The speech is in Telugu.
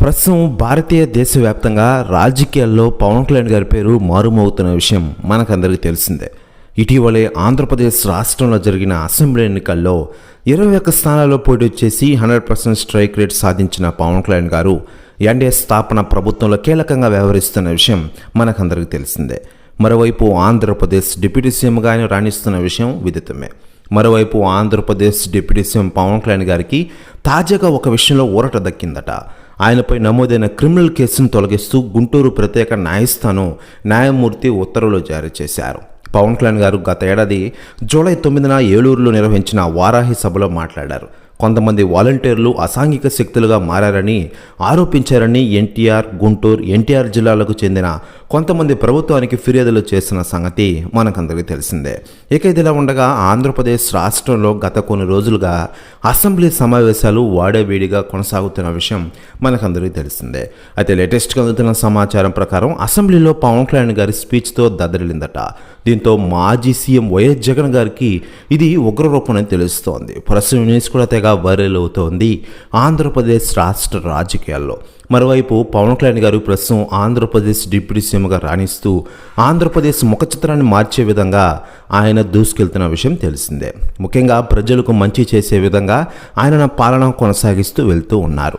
ప్రస్తుతం భారతీయ దేశవ్యాప్తంగా రాజకీయాల్లో పవన్ కళ్యాణ్ గారి పేరు మారుమవుతున్న విషయం మనకందరికీ తెలిసిందే. ఇటీవలే ఆంధ్రప్రదేశ్ రాష్ట్రంలో జరిగిన అసెంబ్లీ ఎన్నికల్లో ఇరవై ఒక్క స్థానాల్లో పోటీ చేసి హండ్రెడ్ పర్సెంట్ స్ట్రైక్ రేట్ సాధించిన పవన్ కళ్యాణ్ గారు ఎన్డీఏ స్థాపన ప్రభుత్వంలో కీలకంగా వ్యవహరిస్తున్న విషయం మనకందరికీ తెలిసిందే. మరోవైపు ఆంధ్రప్రదేశ్ డిప్యూటీ సీఎంగా ఆయన రాణిస్తున్న విషయం విదితమే. మరోవైపు ఆంధ్రప్రదేశ్ డిప్యూటీ సీఎం పవన్ కళ్యాణ్ గారికి తాజాగా ఒక విషయంలో ఊరట దక్కిందట. ఆయనపై నమోదైన క్రిమినల్ కేసును తొలగిస్తూ గుంటూరు ప్రత్యేక న్యాయస్థానం న్యాయమూర్తి ఉత్తర్వులు జారీ చేశారు. పవన్ కళ్యాణ్ గారు గత ఏడాది జూలై తొమ్మిదిన ఏలూరులో నిర్వహించిన వారాహి సభలో మాట్లాడారు. కొంతమంది వాలంటీర్లు అసాంఘిక శక్తులుగా మారారని ఆరోపించారని ఎన్టీఆర్ గుంటూరు ఎన్టీఆర్ జిల్లాలకు చెందిన కొంతమంది ప్రభుత్వానికి ఫిర్యాదులు చేసిన సంగతి మనకందరికీ తెలిసిందే. ఇక ఇదిలా ఉండగా ఆంధ్రప్రదేశ్ రాష్ట్రంలో గత కొన్ని రోజులుగా అసెంబ్లీ సమావేశాలు వాడేవీడిగా కొనసాగుతున్న విషయం మనకందరికీ తెలిసిందే. అయితే లేటెస్ట్గా అందుతున్న సమాచారం ప్రకారం అసెంబ్లీలో పవన్ కళ్యాణ్ గారి స్పీచ్తో దద్దరిల్లిందట. దీంతో మాజీ సీఎం వైఎస్ జగన్ గారికి ఇది ఉగ్రరూపమని తెలుస్తోంది. ప్రస్తుతం న్యూస్ కూడా తెగ వైరల్ అవుతోంది. ఆంధ్రప్రదేశ్ రాష్ట్ర రాజకీయాల్లో. మరోవైపు పవన్ కళ్యాణ్ గారు ప్రస్తుతం ఆంధ్రప్రదేశ్ డిప్యూటీ సీఎంగా రాణిస్తూ ఆంధ్రప్రదేశ్ ముఖ చిత్రాన్ని మార్చే విధంగా ఆయన దూసుకెళ్తున్న విషయం తెలిసిందే. ముఖ్యంగా ప్రజలకు మంచి చేసే విధంగా ఆయన పాలన కొనసాగిస్తూ వెళ్తూ ఉన్నారు.